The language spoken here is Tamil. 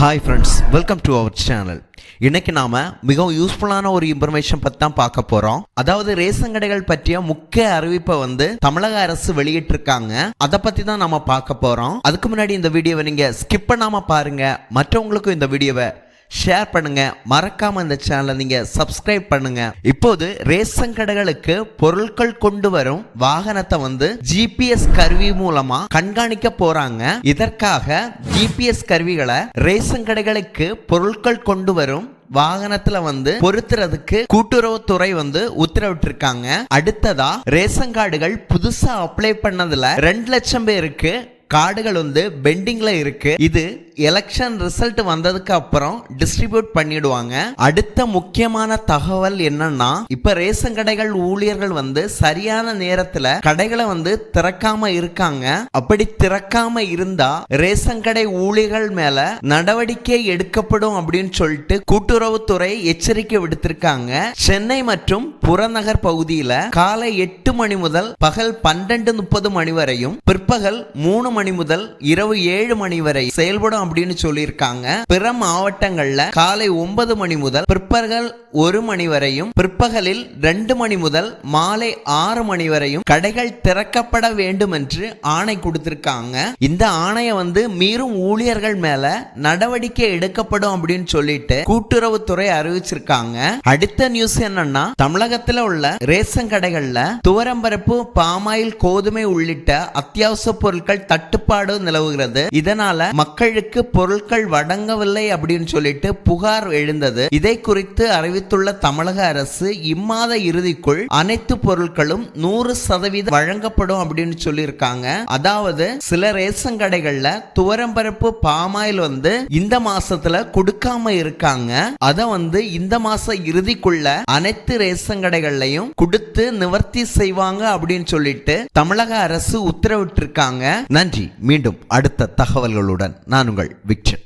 Hi friends welcome to our channel இன்னைக்கு நாம மிகவும் யூஸ்ஃபுல்லான ஒரு இன்ஃபர்மேஷன் பத்தி தான் பார்க்க போறோம். அதாவது ரேஷன் கடைகள் பற்றிய முக்கிய அறிவிப்பை வந்து தமிழக அரசு வெளியிட்டிருக்காங்க. அதை பத்தி தான் நம்ம பார்க்க போறோம். அதுக்கு முன்னாடி இந்த வீடியோவை நீங்க ஸ்கிப் பண்ணாம பாருங்க. மற்றவங்களுக்கும் இந்த வீடியோவை ஷேர் பண்ணுங்க. மறக்காம இந்த சேனலை நீங்க சப்ஸ்கிரைப் பண்ணுங்க. இப்போது ரேஷன் கடைகளுக்கு பொருட்கள் கொண்டு வரும் வாகனத்தை வந்து ஜிபிஎஸ் கருவி மூலமா கண்காணிக்க போறாங்க. இதற்காக ஜிபிஎஸ் கருவிகளை ரேஷன் கடைகளுக்கு பொருட்கள் கொண்டு வரும் வாகனத்துல வந்து பொருத்துறதுக்கு கூட்டுறவுத்துறை வந்து உத்தரவிட்டிருக்காங்க. அடுத்ததா ரேஷன் கார்டுகள் புதுசா அப்ளை பண்ணதுல ரெண்டு லட்சம் பேருக்கு கார்டுகள் வந்து பெண்டிங்ல இருக்கு. இது எலெக்ஷன் ரிசல்ட் வந்ததுக்கு அப்புறம் டிஸ்ட்ரிபியூட் பண்ணிடுவாங்க. அடுத்த முக்கியமான தகவல் என்னன்னா இப்ப ரேஷன் கடைகள் ஊழியர்கள் வந்து சரியான நேரத்துல கடைகளை வந்து திறக்காம இருக்காங்க. அப்படி திறக்காம இருந்தா ரேஷன் கடை ஊழியர்கள் மேல நடவடிக்கை எடுக்கப்படும் அப்படின்னு சொல்லிட்டு கூட்டுறவுத்துறை எச்சரிக்கை விடுத்திருக்காங்க. சென்னை மற்றும் புறநகர் பகுதியில காலை எட்டு மணி முதல் பகல் பன்னெண்டு முப்பது மணி வரையும் பிற்பகல் மூணு மணி முதல் இரவு ஏழு மணி வரை செயல்படும் அப்படின்னு சொல்லியிருக்காங்க. பிற மாவட்டங்கள்ல காலை ஒன்பது மணி முதல் பிற்பகல் ஒரு மணி வரையும் பிற்பகலில் ரெண்டு மணி முதல் மாலை ஆறு மணி வரையும் கடைகள் திறக்கப்பட வேண்டும் என்று ஆணை கொடுத்திருக்காங்க. இந்த ஆணையை வந்து மீறும் ஊழியர்கள் மேல நடவடிக்கை எடுக்கப்படும் அப்படின்னு சொல்லிட்டு கூட்டுறவுத்துறை அறிவிச்சிருக்காங்க. அடுத்த நியூஸ் என்னன்னா தமிழகத்துல உள்ள ரேஷன் கடைகள்ல துவரம்பருப்பு பாமாயில் கோதுமை உள்ளிட்ட அத்தியாவசிய பொருட்கள் தட்டு தட்டுப்பாடு நிலவுகிறது. இதனால மக்களுக்கு பொருட்கள் வழங்கவில்லை அப்படின்னு சொல்லிட்டு புகார் எழுந்தது. இதை குறித்து அறிவித்துள்ள தமிழக அரசு இம்மாத இறுதிக்குள் அனைத்து பொருட்களும் நூறு சதவீதம் வழங்கப்படும் அப்படின்னு சொல்லியிருக்காங்க. அதாவது சில ரேஷன் கடைகள்ல துவரம்பருப்பு பாமாயில் வந்து இந்த மாசத்துல கொடுக்காம இருக்காங்க. அத வந்து இந்த மாச இறுதிக்குள்ள அனைத்து ரேஷன் கடைகள்லையும் கொடுத்து நிவர்த்தி செய்வாங்க அப்படின்னு சொல்லிட்டு தமிழக அரசு உத்தரவிட்டிருக்காங்க. நன்றி. மீண்டும் அடுத்த தகவல்களுடன் நான் உங்கள் விக்டர்